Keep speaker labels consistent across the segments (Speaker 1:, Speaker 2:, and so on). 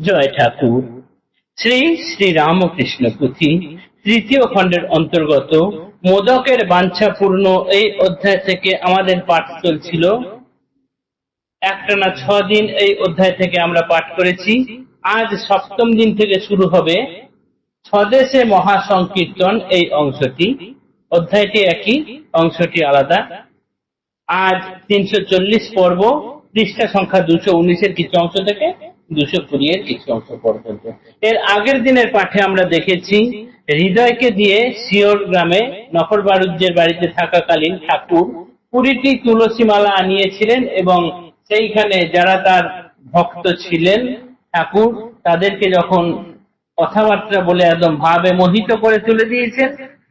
Speaker 1: জয় ঠাকুর। শ্রী শ্রী রামকৃষ্ণ পুঁথি তৃতীয় খণ্ডের অন্তর্গত মোদকের বাঞ্ছাপূর্ণ এই অধ্যায় থেকে আমাদের পাঠ চলছিল। একটানা ছ দিন এই অধ্যায় থেকে আমরা পাঠ করেছি। আজ সপ্তম দিন থেকে শুরু হবে স্বদেশে মহাসংকীর্তন এই অংশটি। অধ্যায়টি একই, অংশটি আলাদা। আজ তিনশো চল্লিশ পর্ব, পৃষ্ঠা সংখ্যা দুশো উনিশের কিছু অংশ থেকে দুশো অংশ পর্যন্ত। এর আগের দিনের পাঠে আমরা দেখেছি, হৃদয়কে দিয়ে গ্রামে নফর বারুজ্যের বাড়িতে থাকাকালীন ঠাকুর কুড়িটি তুলসী মালা আনিয়েছিলেন এবং সেইখানে যারা তার ভক্ত ছিলেন, ঠাকুর তাদেরকে যখন কথাবার্তা বলে একদম ভাবে মোহিত করে তুলে দিয়েছেন,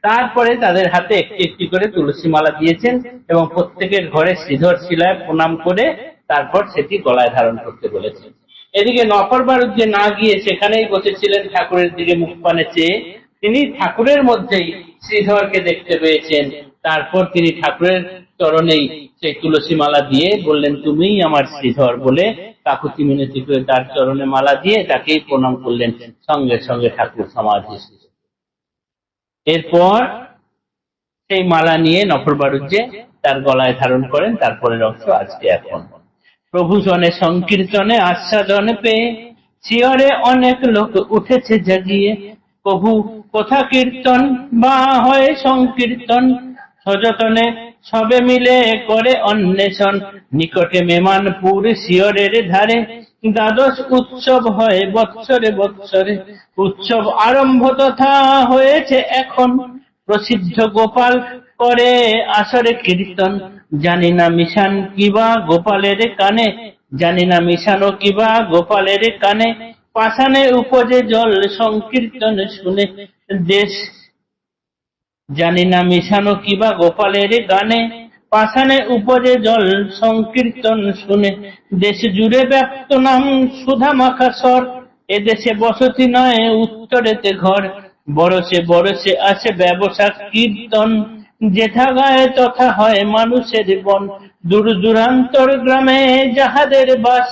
Speaker 1: তারপরে তাদের হাতে একটি একটি করে তুলসী মালা দিয়েছেন এবং প্রত্যেকের ঘরে শ্রীধর শিলায় প্রণাম করে তারপর সেটি গলায় ধারণ করতে বলেছেন। এদিকে নফর বারুদ্দে না গিয়ে সেখানেই বসেছিলেন ঠাকুরের দিকে মুখ পানে চেয়ে। তিনি ঠাকুরের মধ্যেই শ্রীধরকে দেখতে পেয়েছেন। তারপর তিনি ঠাকুরের চরণেই সেই তুলসী মালা দিয়ে বললেন, তুমিই আমার শ্রীধর বলে কাকুতি মিনতি করে তার চরণে মালা দিয়ে তাকেই প্রণাম করলেন সঙ্গে সঙ্গে ঠাকুর সমাধি। এরপর সেই মালা নিয়ে নফর বারুজ্জে তার গলায় ধারণ করেন। তারপরের অংশ আজকে এখন। প্রভু জনে সংকীর্তনে আস্বাদনে পেয়ে শিয়রে অনেক লোক উঠেছে জাগিয়ে। প্রভু, কথা কীর্তন বা হয় সংকীর্তন। সযতনে সবে মিলে করে অন্বেষণ। নিকটে মেমানপুর শিয়রের ধারে দ্বাদশ উৎসব হয় বৎসরে বৎসরে। উৎসব আরম্ভ তথা হয়েছে এখন। প্রসিদ্ধ গোপাল করে আসরে কীর্তন। জানি না মিশান কিবা গোপালের কানে, জানি না মিশানো কিবা গোপালের কানে। পাষাণে উপজে জল সংকীর্তন শুনে দেশ। জানি না মিশানো কিবা গোপালের গানে, পাষাণে উপজে জল সংকীর্তন শুনে দেশ জুড়ে ব্যক্ত নাম সুধা মাখা স্বর এদেশে বসতি নয়, উত্তরেতে ঘর। বরসে বরসে আসে ব্যবসা কীর্তন। যেথা গায়ে তথা হয় মানুষের বন। দূর দূরান্তর গ্রামে যাহাদের বাস,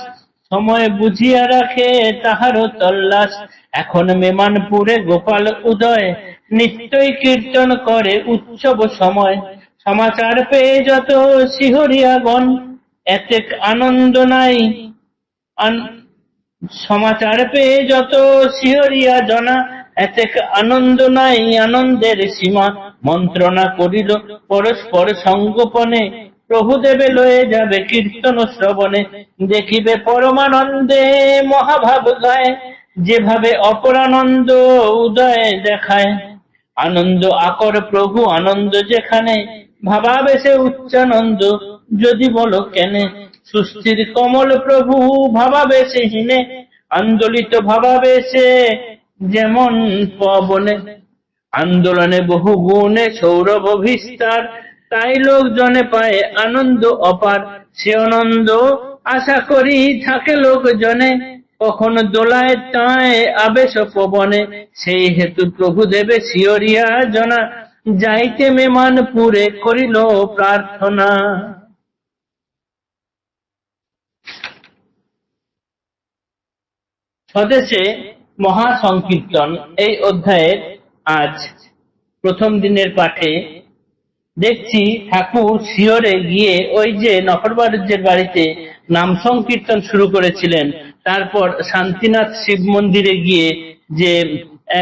Speaker 1: সময় বুঝিয়া রাখে তাহারও তল্লাশ। এখন মেমানপুরে গোপাল উদয়, নিত্যই কীর্তন করে উৎসব সময়। সমাচার পেয়ে যত শিহরিয়াগণ এতেক আনন্দ নাই। সমাচার পেয়ে যত শিহরিয়া জনা, এতেক আনন্দ নাই আনন্দের সীমা। মন্ত্রণা করিল, পরস্পর সঙ্গোপনে। প্রভু দেবে লয়ে যাবে কীর্তন শ্রবণে। দেখিবে পরমানন্দে মহাভাব গায়, যেভাবে অপরানন্দ উদয় দেখায়। আনন্দ আকর প্রভু, আনন্দ যেখানে ভাবাবেশে উচ্চানন্দ, যদি বলো কেনে। সুস্থির কমল প্রভু ভাবাবেশে হীনে, আন্দোলিত ভাবাবেশে যেমন পবনে। আন্দোলনে বহু গুণে সৌরভ বিস্তার তাই লোকজনে পায় আনন্দ অপার। সে আনন্দ আশা করি থাকে লোকজনে, কখনো দোলায় তায় আবেশ পবনে। সেই হেতু প্রভু দেবে শিয়রিয়া জনা, যাইতে মেমানপুরে করিল প্রার্থনা। স্বদেশে মহাসংকীর্তন এই অধ্যায়ের আজ প্রথম দিনের পাঠে দেখছি ঠাকুর শিওরে গিয়ে ওই যে নফরবারুজ্যের বাড়িতে নাম সংকীর্তন শুরু করেছিলেন। তারপর শান্তিনাথ শিব মন্দিরে গিয়ে যে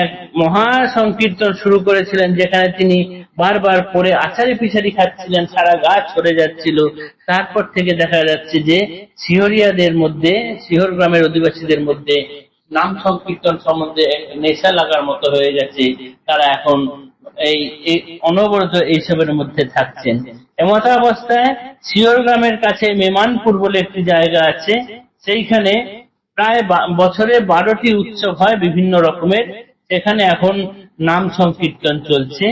Speaker 1: এক মহা সংকীর্তন শুরু করেছিলেন, যেখানে তিনি বারবার পরে আচারি পিছারি খাচ্ছিলেন, সারা গা ছড়ে যাচ্ছিল। তারপর থেকে দেখা যাচ্ছে যে শিহরিয়াদের মধ্যে, শিহর গ্রামের অধিবাসীদের মধ্যে নাম সংকীর্তন সম্বন্ধে নেশা লাগার মতো হয়ে গেছে তারা এখন এই অনবরত এইসবের মধ্যে থাকছেন। এমত অবস্থায় শিওর গ্রামের কাছে মেমানপুর বলে একটি জায়গা আছে। সেইখানে প্রায় বছরে বারোটি উৎসব হয় বিভিন্ন রকমের। সেখানে এখন নাম সংকীর্তন চলছে।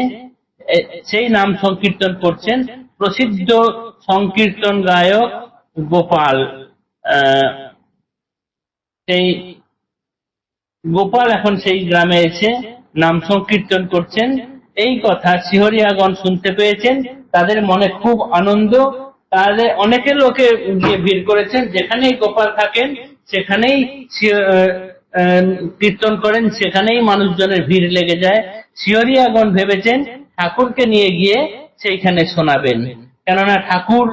Speaker 1: সেই নাম সংকীর্তন করছেন প্রসিদ্ধ সংকীর্তন গায়ক গোপাল। সেই গোপাল এখন সেই গ্রামে এসে নাম সংকীর্তন করছেন। এই কথা শিহরিয়াগণ শুনতে পেয়েছেন। তাদের মনে খুব আনন্দ। তাদের অনেকে লোকে গিয়ে ভিড় করেছেন। যেখানেই গোপাল থাকেন, সেখানেই কীর্তন করেন, সেখানেই মানুষজনের ভিড় লেগে যায়। শিহরিয়াগণ ভেবেছেন ঠাকুরকে নিয়ে গিয়ে সেইখানে শোনাবেন। কেননা ঠাকুর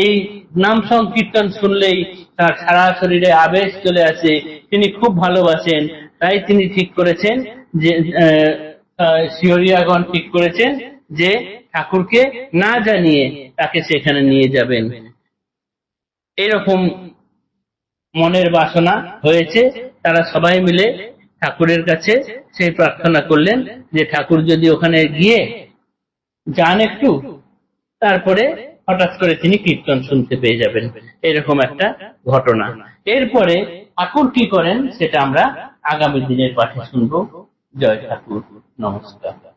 Speaker 1: এই নাম সংকীর্তন শুনলেই তার সারা শরীরে আবেশ চলে আসে। তিনি খুব ভালোবাসেন। তাই তিনি ঠিক করেছেন যে শিহরিয়াগণ ঠিক করেছেন যে ঠাকুরকে না জানিয়ে তাকে সেখানে নিয়ে যাবেন। এরকম মনের বাসনা হয়েছে। তারা সবাই মিলে ঠাকুরের কাছে সেই প্রার্থনা করলেন যে ঠাকুর যদি ওখানে গিয়ে যান একটু, তারপরে হঠাৎ করে তিনি কীর্তন শুনতে পেয়ে যাবেন। এরকম একটা ঘটনা। এরপরে ঠাকুর কি করেন, সেটা আমরা আগামী দিনের পাঠে শুনব। জয় ঠাকুর, নমস্কার।